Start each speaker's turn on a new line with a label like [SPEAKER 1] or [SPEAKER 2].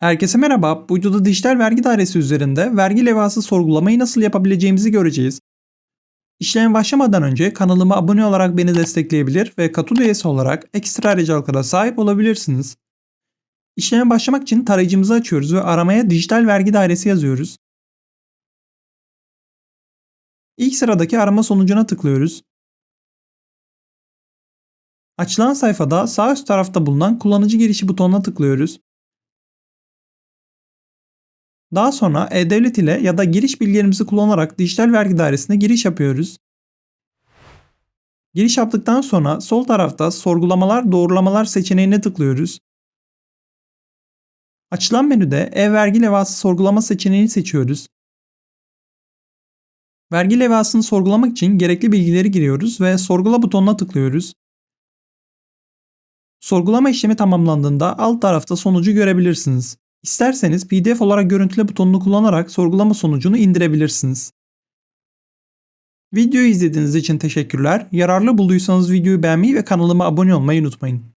[SPEAKER 1] Herkese merhaba. Bu videoda dijital vergi dairesi üzerinde vergi levhası sorgulamayı nasıl yapabileceğimizi göreceğiz. İşleme başlamadan önce kanalıma abone olarak beni destekleyebilir ve katıl üyesi olarak ekstra ayrıcalıklara sahip olabilirsiniz. İşleme başlamak için tarayıcımızı açıyoruz ve aramaya dijital vergi dairesi yazıyoruz. İlk sıradaki arama sonucuna tıklıyoruz. Açılan sayfada sağ üst tarafta bulunan kullanıcı girişi butonuna tıklıyoruz. Daha sonra E-Devlet ile ya da giriş bilgilerimizi kullanarak dijital vergi dairesine giriş yapıyoruz. Giriş yaptıktan sonra sol tarafta sorgulamalar doğrulamalar seçeneğine tıklıyoruz. Açılan menüde e-vergi levhası sorgulama seçeneğini seçiyoruz. Vergi levhasını sorgulamak için gerekli bilgileri giriyoruz ve sorgula butonuna tıklıyoruz. Sorgulama işlemi tamamlandığında alt tarafta sonucu görebilirsiniz. İsterseniz PDF olarak görüntüle butonunu kullanarak sorgulama sonucunu indirebilirsiniz. Videoyu izlediğiniz için teşekkürler. Yararlı bulduysanız videoyu beğenmeyi ve kanalıma abone olmayı unutmayın.